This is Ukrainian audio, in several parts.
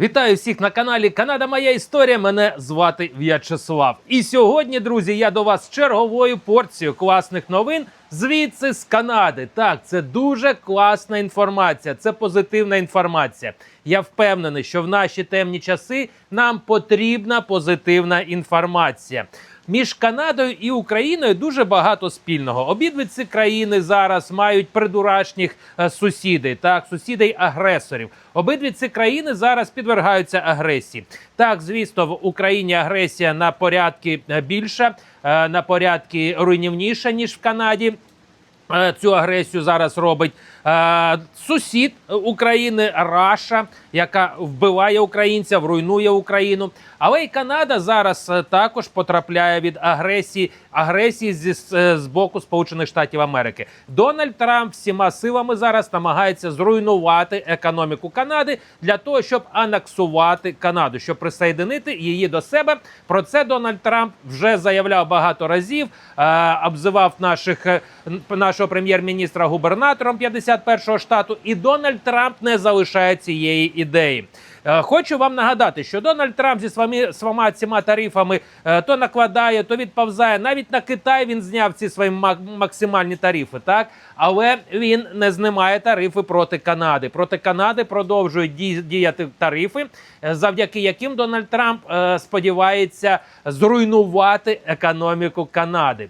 Вітаю всіх на каналі Канада Моя Історія. Мене звати В'ячеслав. І сьогодні, друзі, я до вас черговою порцією класних новин звідси з Канади. Так, це дуже класна інформація, це позитивна інформація. Я впевнений, що в наші темні часи нам потрібна позитивна інформація. Між Канадою і Україною дуже багато спільного. Обидві ці країни зараз мають придурашніх е, сусідей, так сусідей агресорів. Обидві ці країни зараз підвергаються агресії. Так, звісно, в Україні агресія на порядки е, більша, е, на порядки руйнівніша ніж в Канаді. Цю агресію зараз робить сусід України Раша, яка вбиває українців, руйнує Україну. Але й Канада зараз е, також потрапляє від агресії агресії зі е, з боку Сполучених Штатів Америки. Дональд Трамп всіма силами зараз намагається зруйнувати економіку Канади для того, щоб анексувати Канаду, щоб присоединити її до себе. Про це Дональд Трамп вже заявляв багато разів. е, обзивав наших е, нашого прем'єр-міністра губернатором 51-го штату. І Дональд Трамп не залишає цієї ідеї. Е, Хочу вам нагадати, що Дональд Трамп зі своїми своїми цими тарифами е, то накладає, то відповзає. Навіть на Китай він зняв ці свої максимальні тарифи, так але він не знімає тарифи проти Канади. Проти Канади продовжують діяти тарифи, е, завдяки яким Дональд Трамп сподівається зруйнувати економіку Канади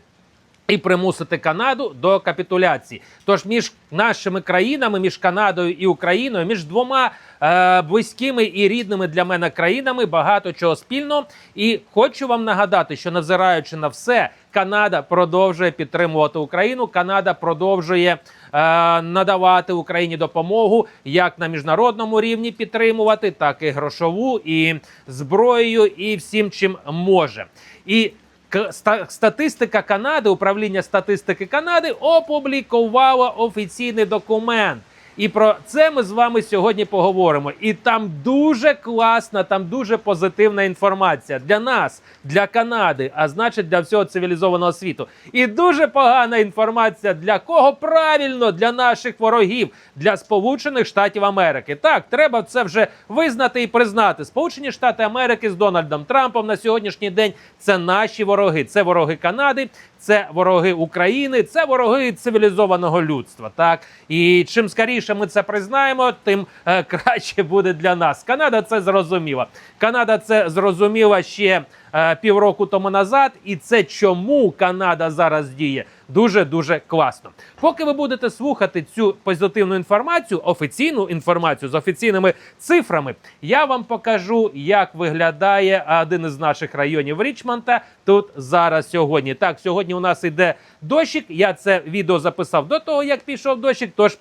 і примусити Канаду до капітуляції. Тож між нашими країнами, між Канадою і Україною, між двома е, близькими і рідними для мене країнами багато чого спільного. І хочу вам нагадати, що невзираючи на все, Канада продовжує підтримувати Україну. Канада продовжує е, надавати Україні допомогу як на міжнародному рівні підтримувати, так і грошову, і зброєю, і всім чим може. І Статистика Канади, управління статистики Канади опублікувало офіційний документ. І про це ми з вами сьогодні поговоримо. І там дуже класна, там дуже позитивна інформація для нас, для Канади, а значить для всього цивілізованого світу. І дуже погана інформація для кого правильно для наших ворогів, для Сполучених Штатів Америки. Так, треба це вже визнати і признати. Сполучені Штати Америки з Дональдом Трампом на сьогоднішній день це наші вороги. Це вороги Канади, це вороги України, це вороги цивілізованого людства. Так і чим скоріше ми це признаємо, тим е, краще буде для нас. Канада це зрозуміла. Канада це зрозуміла ще е, півроку тому назад, і це чому Канада зараз діє дуже дуже класно. Поки ви будете слухати цю позитивну інформацію, офіційну інформацію з офіційними цифрами, я вам покажу, як виглядає один із наших районів Річмонта тут зараз сьогодні. Так, сьогодні у нас іде дощик. Я це відео записав до того, як пішов дощик. Тож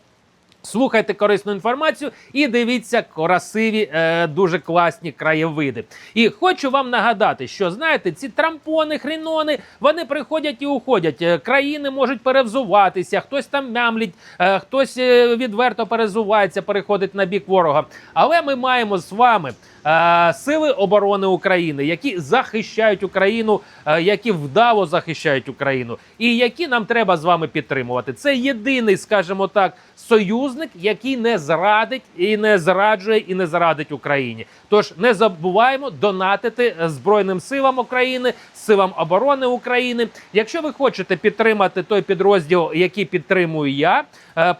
Слухайте корисну інформацію і дивіться красиві, е, дуже класні краєвиди. І хочу вам нагадати, що знаєте, ці трампони, хрінони, вони приходять і уходять. Е, Країни можуть перевзуватися, хтось там мямлить, е, хтось е, відверто перезувається, переходить на бік ворога. Але ми маємо з вами. Е, Сили оборони України, які захищають Україну, е, які вдало захищають Україну, і які нам треба з вами підтримувати. Це єдиний, скажімо так, союзник, який не зрадить і не зраджує, і не зрадить Україні. Тож не забуваємо донатити е, Збройним силам України, силам оборони України. Якщо ви хочете підтримати той підрозділ, який підтримую я,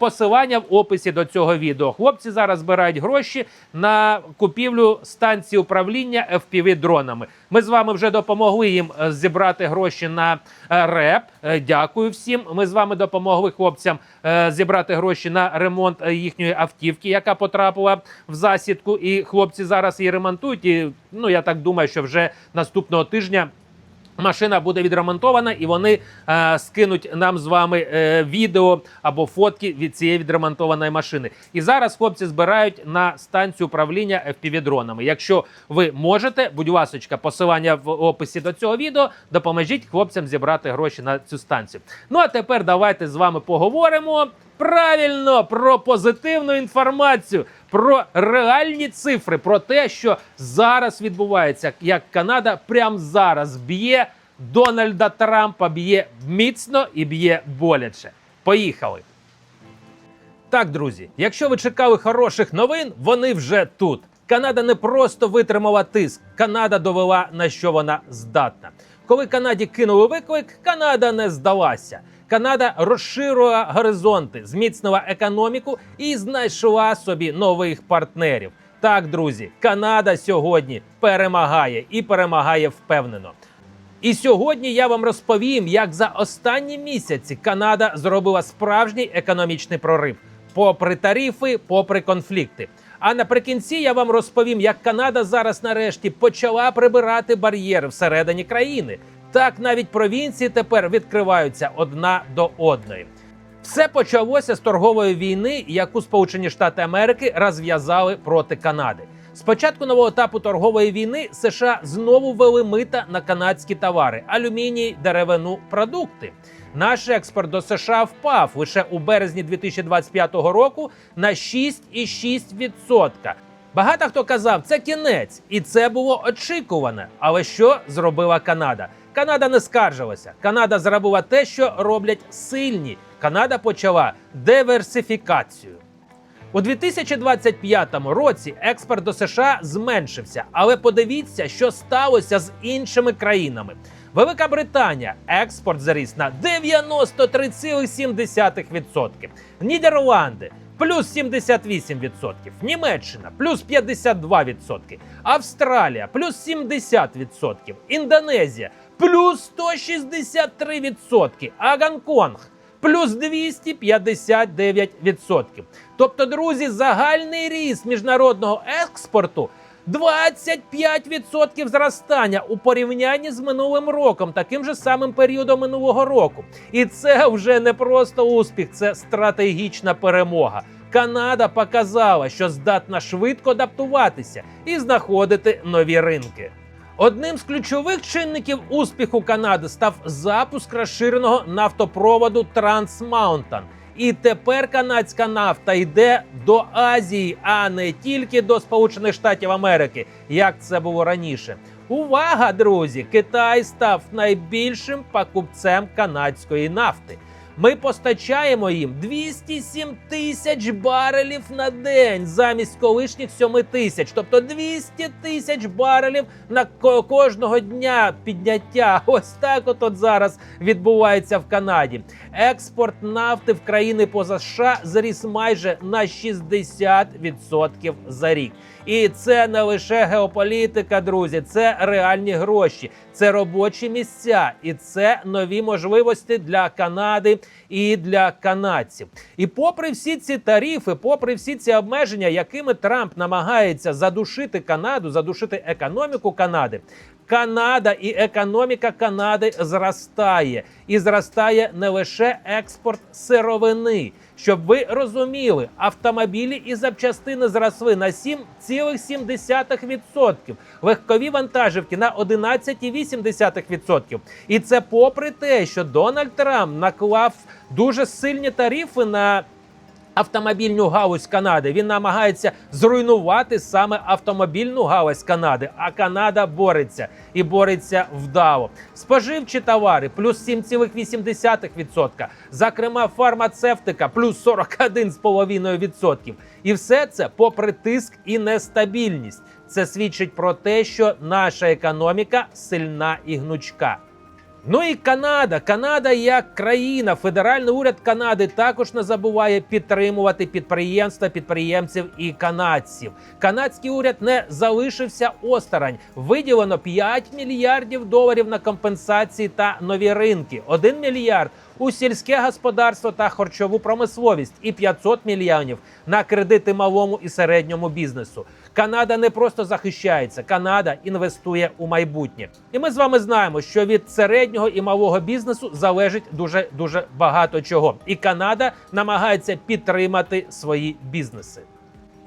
посилання в описі до цього відео. Хлопці зараз збирають гроші на купівлю станції управління fpv дронами. Ми з вами вже допомогли їм е, зібрати гроші на е, РЕП. Е, Дякую всім. Ми з вами допомогли хлопцям зібрати гроші на ремонт їхньої автівки, яка потрапила в засідку. І хлопці зараз її ремонтують. І ну я так думаю, що вже наступного тижня. Машина буде відремонтована, і вони е, скинуть нам з вами е, відео або фотки від цієї відремонтованої машини. І зараз хлопці збирають на станцію управління FPV-дронами. Якщо ви можете, будь ласочка, посилання в описі до цього відео, допоможіть хлопцям зібрати гроші на цю станцію. Ну а тепер давайте з вами поговоримо правильно про позитивну інформацію, про реальні цифри, про те, що зараз відбувається, як Канада прямо зараз б'є Дональда Трампа, б'є міцно і б'є боляче. Поїхали. Так, друзі, якщо ви чекали хороших новин, вони вже тут. Канада не просто витримала тиск, Канада довела на що вона здатна. Коли Канаді кинули виклик, Канада не здалася. Канада розширила горизонти, зміцнила економіку і знайшла собі нових партнерів. Так, друзі, Канада сьогодні перемагає і перемагає впевнено. І сьогодні я вам розповім, як за останні місяці Канада зробила справжній економічний прорив, попри тарифи, попри конфлікти. А наприкінці я вам розповім, як Канада зараз нарешті почала прибирати бар'єри всередині країни. Так навіть провінції тепер відкриваються одна до одної. Все почалося з торгової війни, яку Сполучені Штати Америки розв'язали проти Канади. Спочатку нового етапу торгової війни США знову ввели мита на канадські товари: алюміній, деревину, продукти. Наш експорт до США впав лише у березні 2025 року на 6,6%. Багато хто казав, це кінець, і це було очікуване. Але що зробила Канада? Канада не скаржилася. Канада зробила те, що роблять сильні. Канада почала диверсифікацію. У 2025 році експорт до США зменшився, але подивіться, що сталося з іншими країнами. Велика Британія експорт заріс на 93,7%. Нідерланди плюс 78%, Німеччина плюс 52%, Австралія плюс 70%, Індонезія плюс 163%, а Гонконг плюс 259%. Тобто, друзі, загальний ріст міжнародного експорту 25% зростання у порівнянні з минулим роком, таким же самим періодом минулого року. І це вже не просто успіх, це стратегічна перемога. Канада показала, що здатна швидко адаптуватися і знаходити нові ринки. Одним з ключових чинників успіху Канади став запуск розширеного нафтопроводу Mountain. І тепер канадська нафта йде до Азії, а не тільки до Сполучених Штатів Америки, як це було раніше. Увага, друзі! Китай став найбільшим покупцем канадської нафти. Ми постачаємо їм 207 тисяч барелів на день замість колишніх 7 тисяч. Тобто 200 тисяч барелів на кожного дня підняття. Ось так от, зараз відбувається в Канаді. Експорт нафти в країни поза США зріс майже на 60% за рік. І це не лише геополітика, друзі, це реальні гроші, це робочі місця, і це нові можливості для Канади і для канадців. І попри всі ці тарифи, попри всі ці обмеження, якими Трамп намагається задушити Канаду, задушити економіку Канади. Канада і економіка Канади зростає, і зростає не лише експорт сировини. Щоб ви розуміли, автомобілі і запчастини зросли на 7,7%, легкові вантажівки на 11,8%. І це попри те, що Дональд Трамп наклав дуже сильні тарифи на автомобільну галузь Канади. Він намагається зруйнувати саме автомобільну галузь Канади. А Канада бореться і бореться вдало. Споживчі товари плюс 7,8%. Зокрема, фармацевтика плюс 41,5%. І все це попри тиск і нестабільність. Це свідчить про те, що наша економіка сильна і гнучка. Ну і Канада. Канада як країна, федеральний уряд Канади також не забуває підтримувати підприємства, підприємців і канадців. Канадський уряд не залишився осторонь. Виділено 5 мільярдів доларів на компенсації та нові ринки. 1 мільярд у сільське господарство та харчову промисловість і 500 мільйонів на кредити малому і середньому бізнесу. Канада не просто захищається, Канада інвестує у майбутнє. І ми з вами знаємо, що від середнього і малого бізнесу залежить дуже дуже багато чого. І Канада намагається підтримати свої бізнеси.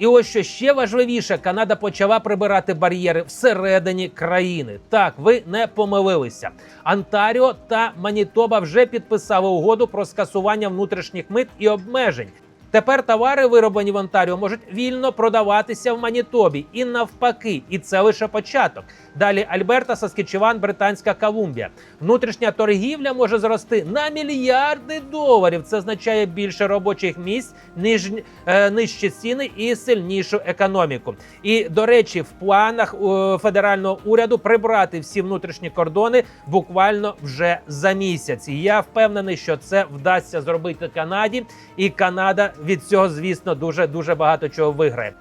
І ось що ще важливіше, Канада почала прибирати бар'єри всередині країни. Так, ви не помилилися. Онтаріо та Манітоба вже підписали угоду про скасування внутрішніх мит і обмежень. Тепер товари, вироблені в Онтаріо, можуть вільно продаватися в Манітобі і навпаки, і це лише початок. Далі Альберта, Саскічеван, Британська Колумбія. Внутрішня торгівля може зрости на мільярди доларів. Це означає більше робочих місць, ніж е, нижчі ціни і сильнішу економіку. І до речі, в планах е, федерального уряду прибрати всі внутрішні кордони буквально вже за місяць. І я впевнений, що це вдасться зробити Канаді, і Канада від цього, звісно, дуже дуже багато чого виграє.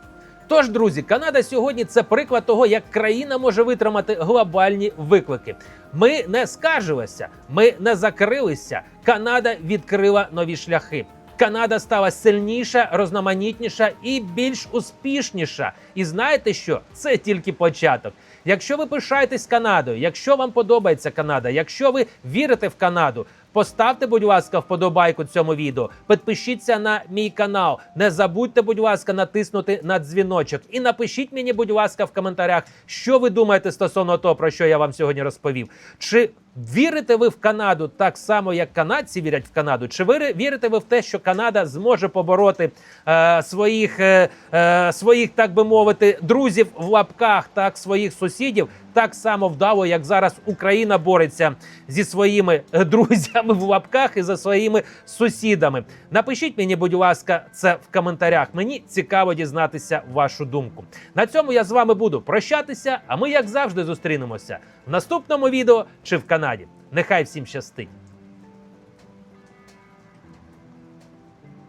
Тож, друзі, Канада сьогодні це приклад того, як країна може витримати глобальні виклики. Ми не скаржилися, ми не закрилися. Канада відкрила нові шляхи. Канада стала сильніша, розноманітніша і більш успішніша. І знаєте що? Це тільки початок. Якщо ви пишаєтесь Канадою, якщо вам подобається Канада, якщо ви вірите в Канаду, поставте, будь ласка, вподобайку цьому відео. Підпишіться на мій канал. Не забудьте, будь ласка, натиснути на дзвіночок. І напишіть мені, будь ласка, в коментарях, що ви думаєте стосовно того, про що я вам сьогодні розповів. Чи вірите ви в Канаду так само, як канадці вірять в Канаду? Чи ви вірите ви в те, що Канада зможе побороти е, своїх, е, е, своїх, так би мовити, друзів в лапках, так своїх сусідів? Так само вдало, як зараз Україна бореться зі своїми е, друзями в лапках і за своїми сусідами. Напишіть мені, будь ласка, це в коментарях. Мені цікаво дізнатися вашу думку. На цьому я з вами буду прощатися. А ми, як завжди, зустрінемося в наступному відео чи в Канаді. Нехай всім щастить!